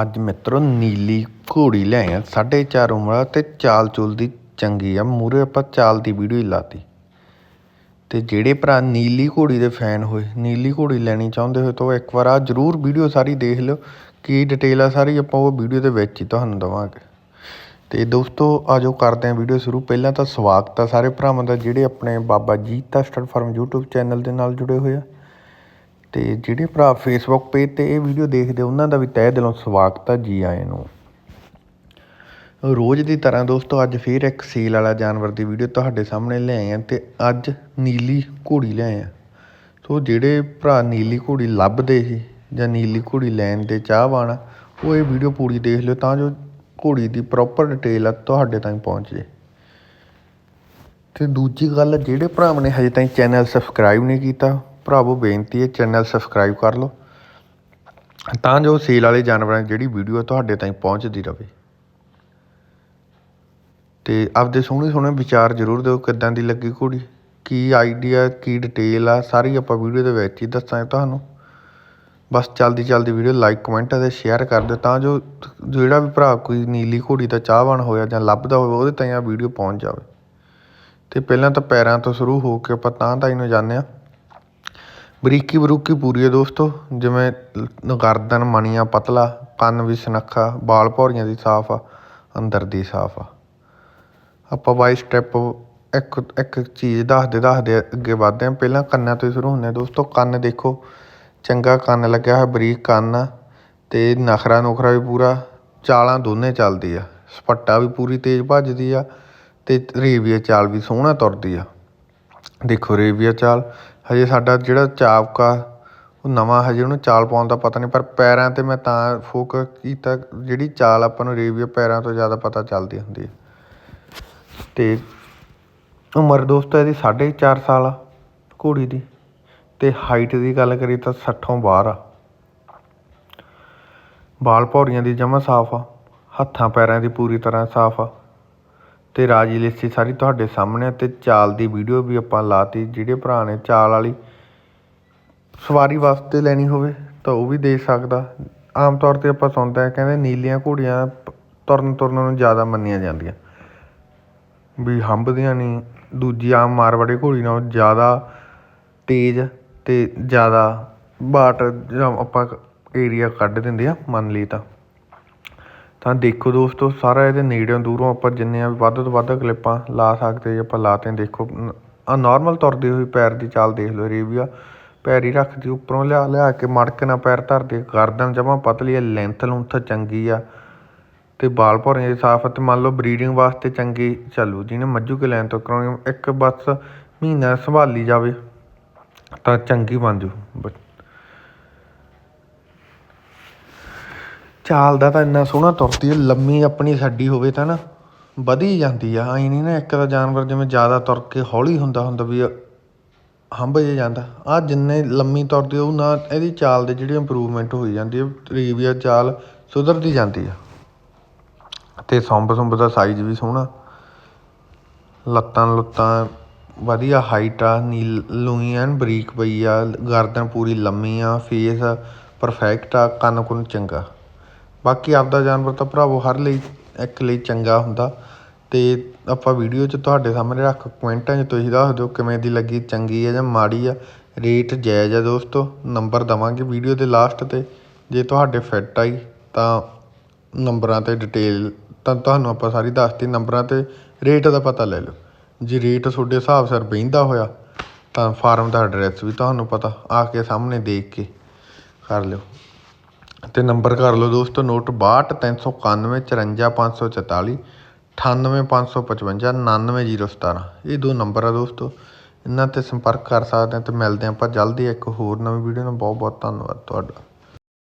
ਅੱਜ ਮਿੱਤਰੋ ਨੀਲੀ ਘੋੜੀ ਲੈ ਆ, ਸਾਢੇ ਚਾਰ ਉਮਰ ਤੇ ਚਾਲ ਚੁਲ ਦੀ ਚੰਗੀ ਆ ਮੂਰੇ ਆਪਾਂ ਚਾਲ ਦੀ ਵੀਡੀਓ ਹੀ ਲਾਤੀ। ਤੇ ਜਿਹੜੇ ਭਰਾ ਨੀਲੀ ਘੋੜੀ ਦੇ ਫੈਨ ਹੋਏ, ਨੀਲੀ ਘੋੜੀ ਲੈਣੀ ਚਾਹੁੰਦੇ ਹੋਏ, ਤਾਂ ਉਹ ਇੱਕ ਵਾਰ ਆ ਜਰੂਰ ਵੀਡੀਓ ਸਾਰੀ ਦੇਖ ਲਿਓ, ਕੀ ਡਿਟੇਲ ਆ ਸਾਰੀ ਆਪਾਂ ਉਹ ਵੀਡੀਓ ਦੇ ਵਿੱਚ ਹੀ ਤੁਹਾਨੂੰ ਦਵਾਂਗੇ। ਤੇ ਦੋਸਤੋ ਆਜੋ ਕਰਦੇ ਆਂ ਵੀਡੀਓ ਸ਼ੁਰੂ। ਪਹਿਲਾਂ ਤਾਂ ਸਵਾਗਤ ਆ ਸਾਰੇ ਭਰਾਵਾਂ ਦਾ, ਜਿਹੜੇ ਆਪਣੇ Baba Jita stud farm YouTube channel ਦੇ ਨਾਲ ਜੁੜੇ ਹੋਏ ਆ। ਅਤੇ ਜਿਹੜੇ ਭਰਾ ਫੇਸਬੁੱਕ ਪੇਜ ਤੇ ਇਹ ਵੀਡੀਓ ਦੇਖਦੇ ਉਹਨਾਂ ਦਾ ਵੀ ਤਹਿ ਦਿਲੋਂ ਸਵਾਗਤ ਆ ਜੀ ਆਇਆਂ ਨੂੰ। ਰੋਜ਼ ਦੀ ਤਰ੍ਹਾਂ ਦੋਸਤੋ, ਅੱਜ ਫੇਰ ਇੱਕ ਸੇਲ ਵਾਲਾ ਜਾਨਵਰ ਦੀ ਵੀਡੀਓ ਤੁਹਾਡੇ ਸਾਹਮਣੇ ਲਿਆਏ ਆ ਤੇ ਅੱਜ ਨੀਲੀ ਘੋੜੀ ਲਿਆਏ ਆ ਸੋ ਜਿਹੜੇ ਭਰਾ ਨੀਲੀ ਘੋੜੀ ਲੱਭਦੇ ਸੀ ਜਾਂ ਨੀਲੀ ਘੋੜੀ ਲੈਣ ਦੇ ਚਾਹਵਾਨ ਆ, ਉਹ ਇਹ ਵੀਡੀਓ ਪੂਰੀ ਦੇਖ ਲਿਓ ਤਾਂ ਜੋ ਘੋੜੀ ਦੀ ਪ੍ਰੋਪਰ ਡਿਟੇਲ ਆ ਤੁਹਾਡੇ ਤਾਈਂ ਪਹੁੰਚ ਜੇ। ਤੇ ਦੂਜੀ ਗੱਲ, ਜਿਹੜੇ ਭਰਾਵਾਂ ਨੇ ਹਜੇ ਤਾਈਂ ਚੈਨਲ ਸਬਸਕ੍ਰਾਈਬ ਨਹੀਂ ਕੀਤਾ ਭਰਾਵੋ, ਬੇਨਤੀ ਹੈ ਚੈਨਲ ਸਬਸਕ੍ਰਾਈਬ ਕਰ ਲਓ। ਤਾਂ ਜੋ ਸੇਲ ਵਾਲੇ ਜਾਨਵਰਾਂ ਦੀ ਜਿਹੜੀ ਵੀਡੀਓ ਤੁਹਾਡੇ ਤਾਈਂ ਪਹੁੰਚਦੀ ਰਹੇ ਤੇ ਆਪਦੇ ਸੋਹਣੇ ਸੋਹਣੇ ਵਿਚਾਰ ਜ਼ਰੂਰ ਦਿਓ, ਕਿੱਦਾਂ ਦੀ ਲੱਗੀ ਘੋੜੀ ਕੀ ਆਈਡੀਆ ਕੀ ਡਿਟੇਲ ਆ? ਸਾਰੀ ਆਪਾਂ ਵੀਡੀਓ ਦੇ ਵਿੱਚ ਹੀ ਦੱਸਾਂਗੇ ਤੁਹਾਨੂੰ। ਬਸ ਚਲਦੀ ਚਲਦੀ ਵੀਡੀਓ ਲਾਈਕ ਕਮੈਂਟ ਅਤੇ ਸ਼ੇਅਰ ਕਰ ਦਿਓ, ਤਾਂ ਜੋ ਜਿਹੜਾ ਵੀ ਭਰਾ ਕੋਈ ਨੀਲੀ ਘੋੜੀ ਦਾ ਚਾਹਵਾਨ ਹੋਇਆ ਜਾਂ ਲੱਭਦਾ ਹੋਵੇ, ਉਹਦੇ ਤਾਈਂ ਆ ਵੀਡੀਓ ਪਹੁੰਚ ਜਾਵੇ। ਤੇ ਪਹਿਲਾਂ ਤਾਂ ਪੈਰਾਂ ਤੋਂ ਸ਼ੁਰੂ ਹੋ ਕੇ ਆਪਾਂ ਤਾਂ ਤਾਈ ਨੂੰ ਜਾਂਦੇ ਆ ਬਰੀਕੀ ਬਰੂਕੀ ਪੂਰੀ ਹੈ ਦੋਸਤੋ, ਜਿਵੇਂ ਗਰਦਨ ਮਣੀਆਂ ਪਤਲਾ, ਕੰਨ ਵੀ ਸੁਨੱਖਾ, ਬਾਲ ਭੌਰੀਆਂ ਦੀ ਸਾਫ਼ ਆ, ਅੰਦਰ ਦੀ ਸਾਫ਼ ਆ। ਆਪਾਂ ਬਾਈ ਸਟੈਪ ਇੱਕ ਇੱਕ ਚੀਜ਼ ਦੱਸਦੇ ਦੱਸਦੇ ਅੱਗੇ ਵਧਦੇ ਹਾਂ ਪਹਿਲਾਂ ਕੰਨਾਂ ਤੋਂ ਹੀ ਸ਼ੁਰੂ ਹੁੰਦੇ ਹਾਂ ਦੋਸਤੋ, ਕੰਨ ਦੇਖੋ, ਚੰਗਾ ਕੰਨ ਲੱਗਿਆ ਹੋਇਆ, ਬਰੀਕ ਕੰਨ ਆ, ਤੇ ਨਖਰਾ ਨੁਖਰਾ ਵੀ ਪੂਰਾ, ਚਾਲਾਂ ਦੋਨੇ ਚੱਲਦੀ ਆ। ਸਪੱਟਾ ਵੀ ਪੂਰੀ ਤੇਜ਼ ਭੱਜਦੀ ਆ, ਤੇ ਰੇਵੀਆ ਚਾਲ ਵੀ ਸੋਹਣਾ ਤੁਰਦੀ ਆ। ਦੇਖੋ ਰੇਵੀਆ ਚਾਲ ਹਜੇ ਸਾਡਾ ਜਿਹੜਾ ਚਾਵਕ, ਉਹ ਨਵਾਂ ਹਜੇ ਉਹਨੂੰ ਚਾਲ ਪਾਉਣ ਦਾ ਪਤਾ ਨਹੀਂ, ਪਰ ਪੈਰਾਂ ਤੇ ਮੈਂ ਤਾਂ ਫੋਕਸ ਕੀਤਾ, ਜਿਹੜੀ ਚਾਲ ਆਪਾਂ ਨੂੰ ਰੇਵੀਆ ਪੈਰਾਂ ਤੋਂ ਜ਼ਿਆਦਾ ਪਤਾ ਚੱਲਦੀ ਹੁੰਦੀ ਹੈ। ਅਤੇ ਉਮਰ ਦੋਸਤੋ ਇਹਦੀ 4.5 ਸਾਲ ਆ, ਘੋੜੀ ਦੀ। ਅਤੇ ਹਾਈਟ ਦੀ ਗੱਲ ਕਰੀਏ ਤਾਂ 60ੋਂ ਬਾਹਰ ਆ ਵਾਲ ਭੌਰੀਆਂ ਦੀ ਜਮਾ ਸਾਫ਼ ਆ, ਹੱਥਾਂ ਪੈਰਾਂ ਦੀ ਪੂਰੀ ਤਰ੍ਹਾਂ ਸਾਫ਼ ਆ। ਤੇ ਰਾਜੀ ਲਿਸੀ ਸਾਰੀ ਤੁਹਾਡੇ ਸਾਹਮਣੇ ਤੇ ਚਾਲ ਦੀ ਵੀਡੀਓ ਵੀ ਆਪਾਂ ਲਾਤੀ, ਜਿਹੜੇ ਭਰਾ ਨੇ ਚਾਲ ਵਾਲੀ ਸਵਾਰੀ ਵਾਸਤੇ ਲੈਣੀ ਹੋਵੇ ਤਾਂ ਉਹ ਵੀ ਦੇ ਸਕਦਾ। ਆਮ ਤੌਰ ਤੇ ਆਪਾਂ ਸੁਣਦੇ ਆ ਕਹਿੰਦੇ ਨੀਲੀਆਂ ਘੋੜੀਆਂ ਤੁਰਨ ਤੁਰਨ ਨੂੰ ਜ਼ਿਆਦਾ ਮੰਨੀਆਂ ਜਾਂਦੀਆਂ। ਵੀ ਹੰਭਦੀਆਂ ਨਹੀਂ, ਦੂਜੀ ਆਮ ਮਾਰਵਾੜੀ ਘੋੜੀ ਨਾਲੋਂ ਜ਼ਿਆਦਾ ਤੇਜ਼ ਤੇ ਜ਼ਿਆਦਾ ਬਾਟ ਜਾਂ ਆਪਾਂ ਏਰੀਆ ਕੱਢ ਦਿੰਦੇ ਆ, ਮੰਨ ਲਈ ਤਾਂ। ਤਾਂ ਦੇਖੋ ਦੋਸਤੋ, ਸਾਰਾ ਇਹਦੇ ਨੇੜਿਓਂ ਦੂਰੋਂ ਆਪਾਂ ਜਿੰਨੀਆਂ ਆ ਵੱਧ ਤੋਂ ਵੱਧ ਕਲਿੱਪਾਂ ਲਾ ਸਕਦੇ ਆਪਾਂ ਲਾਤੇ ਦੇਖੋ ਆ ਨਾਰਮਲ ਤੁਰਦੀ ਹੋਈ ਪੈਰ ਦੀ ਚਾਲ ਦੇਖ ਲਓ ਰੇਵੀਆ ਪੈਰ ਹੀ ਰੱਖਦੀ, ਉੱਪਰੋਂ ਲਿਆ ਲਿਆ ਕੇ ਮੜਕ ਨਾਲ ਪੈਰ ਧਰਦੀ, ਗਰਦਨ ਜਮਾ ਪਤਲੀ ਆ ਲੈਂਥ ਲੂੰਥ ਚੰਗੀ ਆ। ਤੇ ਬਾਲ ਭੌਰੇ ਸਾਫ਼ ਤੇ ਮੰਨ ਲਓ ਬਰੀਡਿੰਗ ਵਾਸਤੇ ਚੰਗੀ, ਚੱਲੂ, ਜਿਹਨੇ ਮੱਝੂ ਕੇ ਲੈਣ ਤੋਂ ਕਰਾਉਣੀ, ਇੱਕ ਬਸ ਮਹੀਨਾ ਸੰਭਾਲੀ ਜਾਵੇ, ਤਾਂ ਚੰਗੀ ਬਣ ਜੂ ਚਾਲ ਦਾ ਤਾਂ ਇੰਨਾ ਸੋਹਣਾ ਤੁਰਦੀ ਹੈ ਲੰਮੀ ਆਪਣੀ ਛੱਡੀ ਹੋਵੇ ਤਾਂ ਨਾ, ਵਧੀ ਜਾਂਦੀ ਆ। ਐ ਨਹੀਂ ਨਾ ਇੱਕ ਤਾਂ ਜਾਨਵਰ ਜਿਵੇਂ ਜ਼ਿਆਦਾ ਤੁਰ ਕੇ ਹੌਲੀ ਹੁੰਦਾ ਹੁੰਦਾ ਵੀ ਹੰਭ ਜੇ ਜਾਂਦਾ। ਆ ਜਿੰਨੇ ਲੰਮੀ ਤੁਰਦੀ ਉਹ ਨਾ ਇਹਦੀ ਚਾਲ ਦੇ ਜਿਹੜੀ ਇੰਪਰੂਵਮੈਂਟ ਹੋਈ ਜਾਂਦੀ ਹੈ ਰੀਵੀਆ ਚਾਲ ਸੁਧਰਦੀ ਜਾਂਦੀ ਆ। ਤੇ ਸੰਬ ਸੰਬ ਦਾ ਸਾਈਜ਼ ਵੀ ਸੋਹਣਾ। ਲੱਤਾਂ ਲੁੱਤਾਂ ਵਧੀਆ ਹਾਈਟ ਆ, ਨੀਲ ਲੂਈ ਬਰੀਕ ਪਈ ਆ, ਗਰਦਨ ਪੂਰੀ ਲੰਮੀ ਆ ਫੇਸ ਪਰਫੈਕਟ ਆ ਕੰਨ ਕੁੰਨ ਚੰਗਾ। ਬਾਕੀ ਆਪਦਾ ਜਾਨਵਰ ਤਾਂ ਭਰਾਵੋ ਹਰ ਲਈ, ਇੱਕ ਲਈ ਚੰਗਾ ਹੁੰਦਾ। ਅਤੇ ਆਪਾਂ ਵੀਡੀਓ 'ਚ ਤੁਹਾਡੇ ਸਾਹਮਣੇ ਰੱਖ ਕਮੈਂਟਾਂ 'ਚ ਤੁਸੀਂ ਦੱਸ ਦਿਓ ਕਿਵੇਂ ਦੀ ਲੱਗੀ, ਚੰਗੀ ਹੈ ਜਾਂ ਮਾੜੀ ਆ। ਰੇਟ ਜਾਇਜ਼ ਆ ਦੋਸਤੋ, ਨੰਬਰ ਦੇਵਾਂਗੇ ਵੀਡੀਓ ਦੇ ਲਾਸਟ ਤੇ। ਜੇ ਤੁਹਾਡੇ ਫਿੱਟ ਆਈ ਤਾਂ ਨੰਬਰਾਂ ਤੇ ਡਿਟੇਲ ਤਾਂ ਤੁਹਾਨੂੰ ਆਪਾਂ ਸਾਰੀ ਦੱਸਤੀ ਨੰਬਰਾਂ ਤੇ, ਰੇਟ ਦਾ ਪਤਾ ਲੈ ਲਓ। ਜੇ ਰੇਟ ਤੁਹਾਡੇ ਹਿਸਾਬ ਸਿਰ ਬਹਿੰਦਾ ਹੋਇਆ, ਤਾਂ ਫਾਰਮ ਦਾ ਐਡਰੈਸ ਵੀ ਤੁਹਾਨੂੰ ਪਤਾ, ਆ ਕੇ ਸਾਹਮਣੇ ਦੇਖ ਕੇ ਕਰ ਲਿਓ। ਅਤੇ ਨੰਬਰ ਕਰ ਲਓ ਦੋਸਤੋ, ਨੋਟ ਬਾਹਠ, ਤਿੰਨ ਸੌ ਇਕਾਨਵੇਂ, ਚੁਰੰਜਾ, ਪੰਜ ਸੌ ਚੁਤਾਲੀ, ਅਠਾਨਵੇਂ, ਪੰਜ ਸੌ ਪਚਵੰਜਾ ਉਣਾਨਵੇਂ ਜ਼ੀਰੋ ਸਤਾਰ੍ਹਾਂ ਇਹ ਦੋ ਨੰਬਰ ਆ ਦੋਸਤੋ। ਇਹਨਾਂ ਤੇ ਸੰਪਰਕ ਕਰ ਸਕਦੇ ਹਾਂ ਅਤੇ ਮਿਲਦੇ ਹਾਂ ਆਪਾਂ ਜਲਦੀ ਇੱਕ ਹੋਰ ਨਵੀਂ ਵੀਡੀਓ ਨਾਲ। ਬਹੁਤ ਬਹੁਤ ਧੰਨਵਾਦ ਤੁਹਾਡਾ।